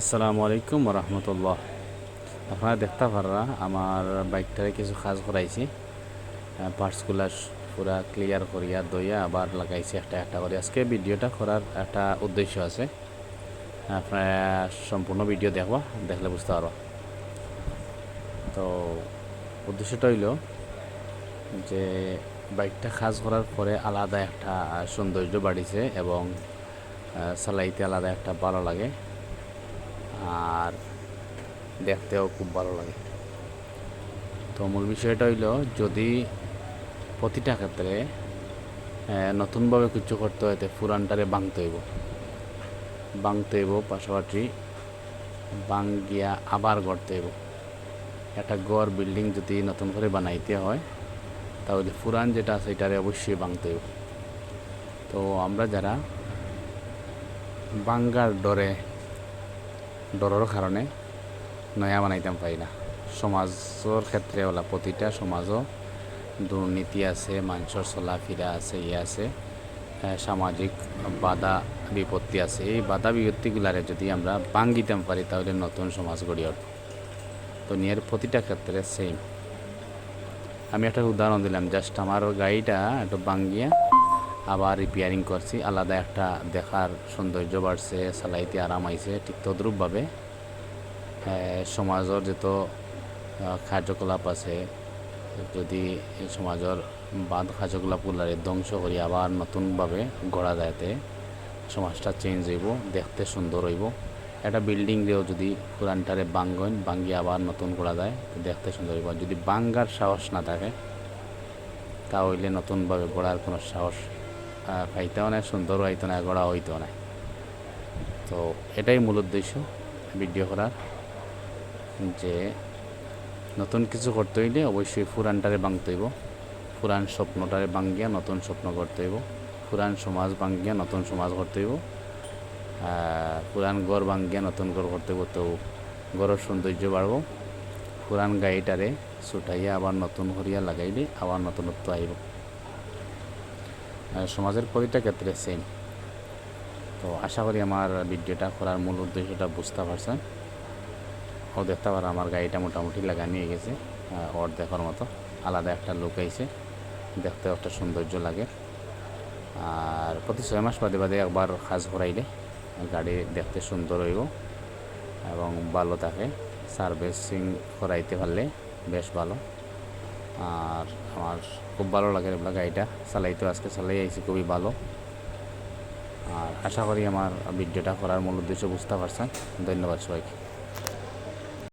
আসসালামু আলাইকুম রহমতুল্লাহ। আপনারা দেখতে পাররা আমার বাইকটারে কিছু কাজ করাইছি। পার্টসগুলা পুরা ক্লিয়ার করিয়া দইয়া আবার লাগাইছি একটা একটা করে। আজকে ভিডিওটা করার একটা উদ্দেশ্য আছে। আপনারা সম্পূর্ণ ভিডিও দেখবা দেখলে বুঝতে পারবা। তো উদ্দেশ্যটা হইল যে বাইকটা কাজ করার পরে আলাদা একটা সৌন্দর্য বাড়িছে এবং আহ, চালাইতে আলাদা একটা ভালো লাগে। আর দেখতেও খুব ভালো লাগে। তো মূল বিষয়টা হইল, যদি প্রতিটা ক্ষেত্রে নতুনভাবে কিছু করতে হইতে পুরানটারে ভাঙতে হইব। ভাঙতে হইব, পাশাপাশি বাং গিয়া আবার গড়তে হইব। একটা গড় বিল্ডিং যদি নতুন করে বানাইতে হয়, তাহলে পুরান যেটা আছে, এটারে অবশ্যই বাংতে হইব। তো আমরা যারা বাঙ্গার ডরে ডরের কারণে নয়া বানাইতাম পারি না। সমাজের ক্ষেত্রে ওলা প্রতিটা সমাজও দুর্নীতি আছে, মানুষের চলাফেরা আছে ইয়ে আছে সামাজিক বাধা, বিপত্তি আছে। এই বাধা, বিপত্তিগুলারে যদি আমরা ভাঙ্গিতাম পারি, তাহলে নতুন সমাজ গড়িয়ে উঠব। তো নিয়ের প্রতিটা ক্ষেত্রে সেম আমি একটা উদাহরণ দিলাম জাস্ট আমার গাড়িটা একটু ভাঙ্গিয়া আবার রিপেয়ারিং করছি। আলাদা একটা দেখার সৌন্দর্য বাড়ছে চালাইতে আরাম আইছে, ঠিক তদ্রূপভাবে। সমাজের যত কার্যকলাপ আছে, যদি সমাজের বাদ কার্যকলাপগুলারে ধ্বংস করি, আবার নতুনভাবে গড়া যায়তে সমাজটা চেঞ্জ হইব, দেখতে সুন্দর হইব। একটা বিল্ডিং দিয়েও যদি পুরানটারে বাঙ্গন বাঙ্গি আবার নতুন করা যায় দেখতে সুন্দর হইব। যদি বাঙ্গার সাহস না থাকে, তাহলে নতুনভাবে গড়ার কোনো সাহস আহ, পাইতেও না সুন্দর হইতো না গড়া হইতো না তো এটাই মূল উদ্দেশ্য ভিডিও করার যে নতুন কিছু করতে হইলে অবশ্যই পুরানটারে ভাঙতে হইব। পুরান স্বপ্নটারে ভাঙ্গিয়া নতুন স্বপ্ন করতে হইব। পুরান সমাজ ভাঙ্গিয়া নতুন সমাজ করতে হইব। পুরান ঘর ভাঙ্গিয়া নতুন ঘর করতে হইব তো ঘরের সৌন্দর্য বাড়ব। পুরান গাড়িটারে ছুটাইয়া আবার নতুন করিয়া লাগাইলে আবার নতুনত্ব আইব। সমাজের প্রতিটা ক্ষেত্রে সেম তো আশা করি আমার ভিডিওটা করার মূল উদ্দেশ্যটা বুঝতে পারছেন। ও দেখতে পারো আমার গাড়িটা মোটামুটি লাগা নিয়ে গেছে ওর দেখার মতো। আলাদা একটা লোক আইছে দেখতে একটা সৌন্দর্য লাগে। আর প্রতি ছয় মাস বাদে বাদে একবার কাজ করাইলে গাড়ি দেখতে সুন্দর হইব এবং ভালো থাকে। সার্ভিসিং করাইতে পারলে বেশ ভালো। আর আমার খুব ভালো লাগে এগুলো গাড়িটা চালাই তো আজকে চালাই, আইছি খুবই ভালো। আর আশা করি আমার ভিডিওটা করার মূল উদ্দেশ্য বুঝতে পারছেন। ধন্যবাদ সবাইকে।